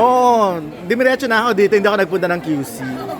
Oo, oh, dimiretso na ako dito, hindi ako nagpunta ng QC.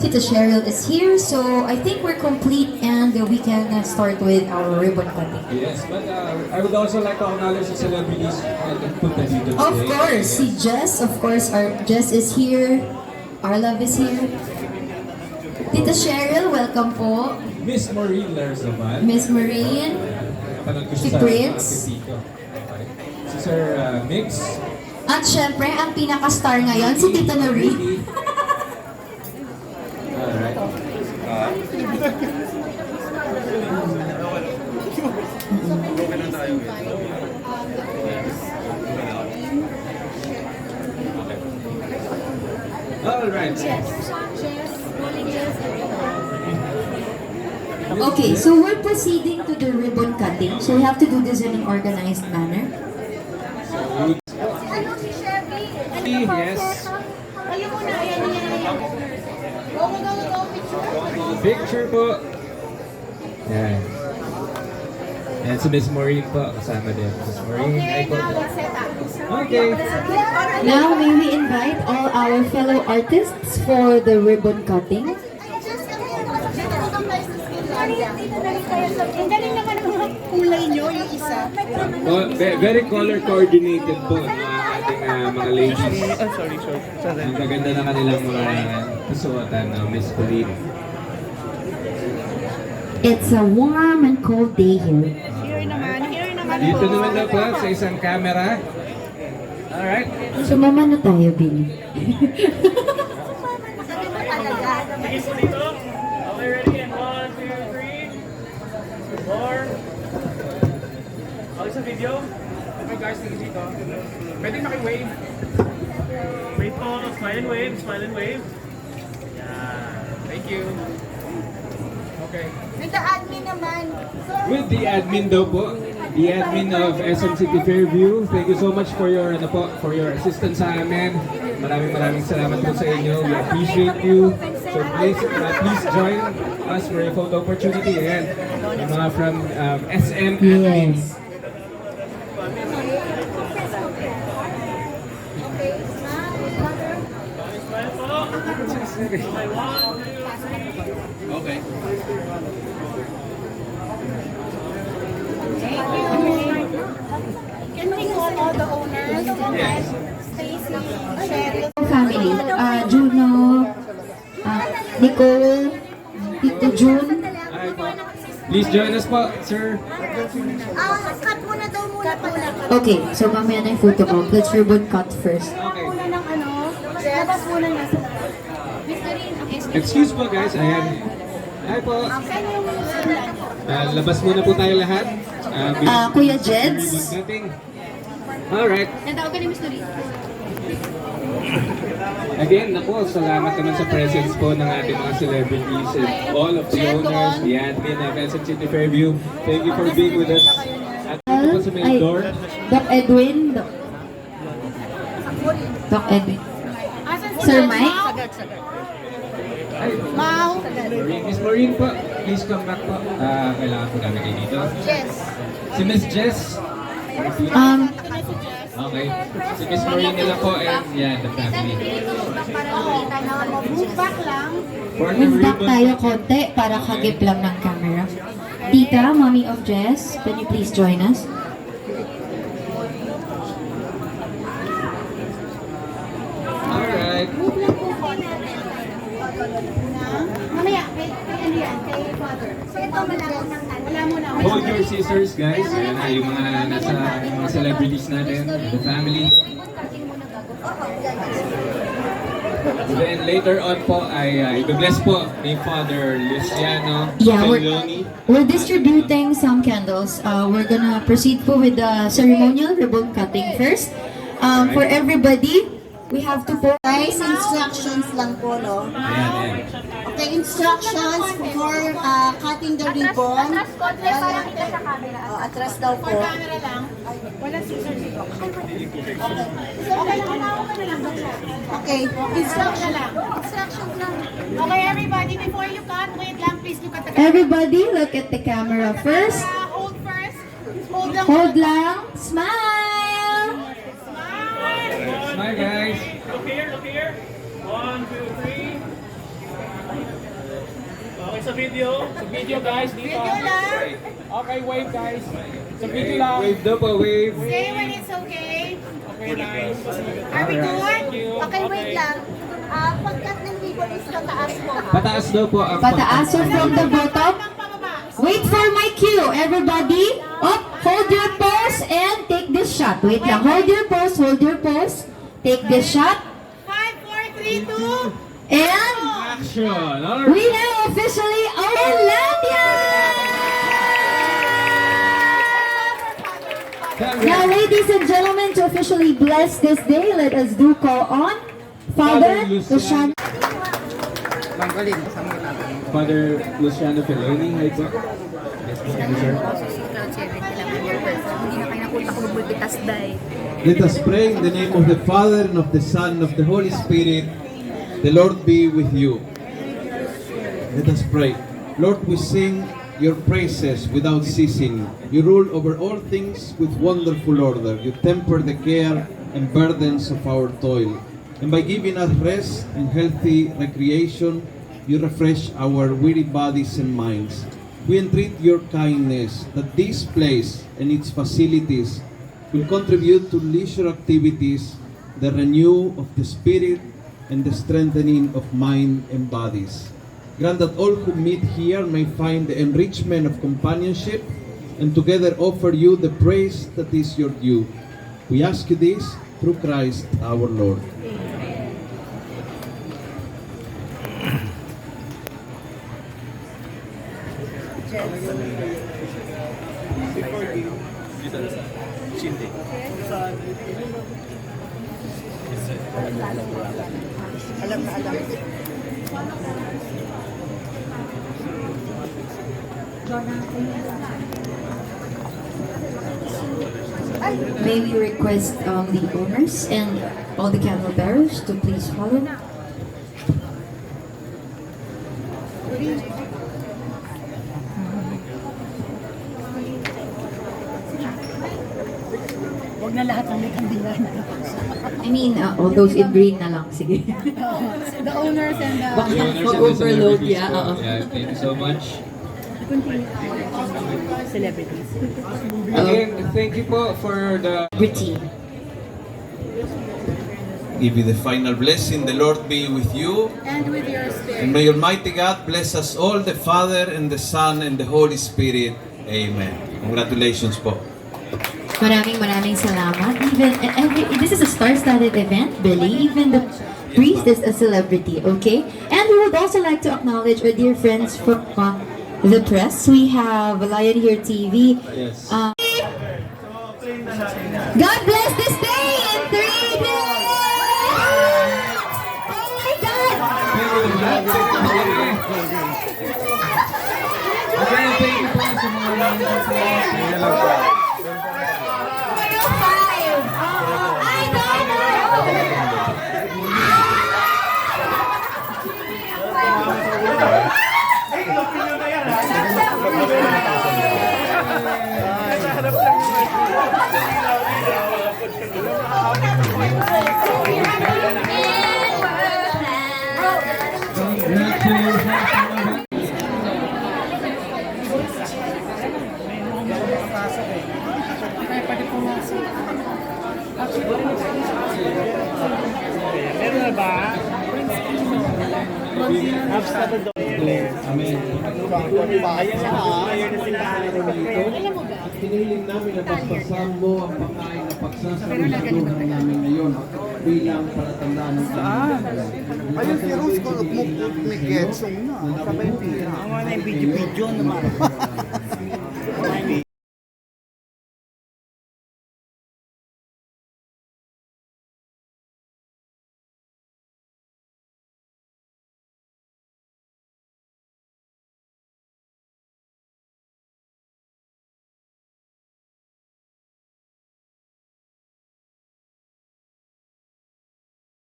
Tita Cheryl is here, so I think we're complete and we can uh, start with our ribbon cutting. Yes, but uh, I would also like to acknowledge the celebrities na nagpunta dito Of today. course, si Jess, of course, our Jess is here. Our love is here. Tita Cheryl, welcome po. Miss Maureen Larzabal. Miss ko Si Prince. Si Sir uh, Mix. At syempre, ang pinaka-star ngayon, si Tita Noreen. Alright. Alright. Okay, so we're proceeding to the ribbon cutting. So we have to do this in an organized manner. Ano si Chevy? Ano Yes. Kayo muna, ayan, ayan, ayan. Go, go, go, go, picture. Picture po. Yan. Yan si Miss Maureen po. Kasama din. Miss Maureen. Okay, po. now let's set up. Okay. Now, may we invite all our fellow artists for the ribbon cutting? Ang galing naman ng mga kulay nyo, yung isa. Oh, ve- very color coordinated po ang mga ating uh, mga ladies. Oh, sorry, sorry. sorry. Ang gaganda na kanilang mga kasuotan ng Miss Maureen. It's a warm and cold day here. Dito naman daw po sa isang camera. Alright. Sumama na tayo, Billy. Okay, ready? And one, two, three, four. Okay sa video? Okay guys, tingin dito. Pwede maki-wave. Wait po, smile and wave, smile and wave. Yeah. Thank you. Okay. With the admin naman. With the admin daw po. The admin of SM City Fairview. Thank you so much for your ano po, for your assistance sa amin. Maraming maraming salamat po sa inyo. We appreciate you. So please, uh, please join us for a photo opportunity. Ayan. Yung mga from um, SM admin. Yes. Smile po. Smile one, two, Okay. Family, uh, Juno, uh, Nicole, Tito June. Ay. Please join us po, sir. Ah, cut muna daw muna pala. Okay, so mamaya na yung photo op. Let's ribbon cut first. Okay. Muna ng ano, labas muna na sa Excuse po guys, ayan. Hi po. Ah, labas muna po tayo lahat. Ah, Ah, Kuya Jeds. Alright. Natawag ka ni Mr. Again, naku, salamat naman sa presence po ng ating mga celebrities and all of the owners, the admin of SM City Fairview. Thank you for being with us. At dito po sa main door. Doc Edwin. Doc, Doc Edwin. Sir Mike? Ay, Mau. Maureen. Miss Maureen po, please come back po. Ah, kailangan po namin kayo dito. Yes. Si Miss Jess? Um, okay. Si Miss Marie nila po and yeah, the family. Back lang. Move back tayo konti para kagip lang ng camera. Tita, mommy of Jess, can you please join us? Alright. Move lang po konti. Mamaya, kay, kay, kay, ano kay father. So ito, malapit ng sisters, guys. Ayan na, yung mga nasa, yung mga celebrities natin, the family. Then later on po ay uh, i-bless po ni Father Luciano Yeah, we're- Feloni. We're distributing some candles. Uh, we're gonna proceed po with the ceremonial ribbon cutting first. Um, for everybody, we have to pour. Guys, instructions lang po, no? Ayan, ayan. Okay, instructions for uh, cutting the ribbon. Oh, atras daw po. camera lang. Walang scissors dito. Okay. Okay, instruction lang. Instructions lang. Okay, everybody, before you cut, wait lang, please look at the Everybody, look at the camera first. camera. Hold first. Hold lang. Hold lang. Smile. Smile, guys. Look here, look here. One, two, three. Okay, sa video. Sa video, guys. Dito. Video lang. Okay, wave, guys. Sa video lang. Wave daw po, wave. Say when it's okay. Okay, nice. Are we good? Okay, wait lang. Ah, pagkat ng ribbon is pataas mo. ha? Pataas daw po ang Pataas so from the bottom. Wait for my cue, everybody. Up, hold your pose and take this shot. Wait lang, hold your pose, hold your pose. Take this shot. Five, four, three, two. And Action! Alright. we now officially Olandia! Now, ladies and gentlemen, to officially bless this day, let us do call on Father Father Luciano. Luciano. Father Luciano Feloni, hi po. Yes, thank you, sir. Let us pray in the name of the Father and of the Son and of the Holy Spirit. The Lord be with you. Let us pray. Lord, we sing your praises without ceasing. You rule over all things with wonderful order. You temper the care and burdens of our toil. And by giving us rest and healthy recreation, you refresh our weary bodies and minds. We entreat your kindness that this place and its facilities will contribute to leisure activities, the renew of the spirit, and the strengthening of mind and bodies. Grant that all who meet here may find the enrichment of companionship and together offer you the praise that is your due. We ask you this through Christ our Lord. May we request um, the owners and all the candle bearers to please follow. Huwag na lahat ng kandila na. I mean, uh, all those in green na lang, sige. The owners and the... Baka The owners and the mag-overload, celebrities yeah. oo. Yeah, thank you so much. Celebrities. Again, thank you po for the Pretty. Give you the final blessing. The Lord be with you. And with your spirit. And may Almighty God bless us all, the Father and the Son and the Holy Spirit. Amen. Congratulations po. Maraming maraming salamat. Even every this is a star-studded event, Billy. Even the priest is a celebrity, okay? And we would also like to acknowledge our dear friends from uh, the press. We have Lion Here TV. Yes. Um, God bless this day in three days. Oh my God! Amen. Amen. Ayan na At hinihiling namin na basbasan mo ang pagkain na pagsasalusaluhan namin ngayon bilang palatandaan ng Saan? Ayun si Rose ko, may getsong na. Sabay pira. Ang mga video-video naman.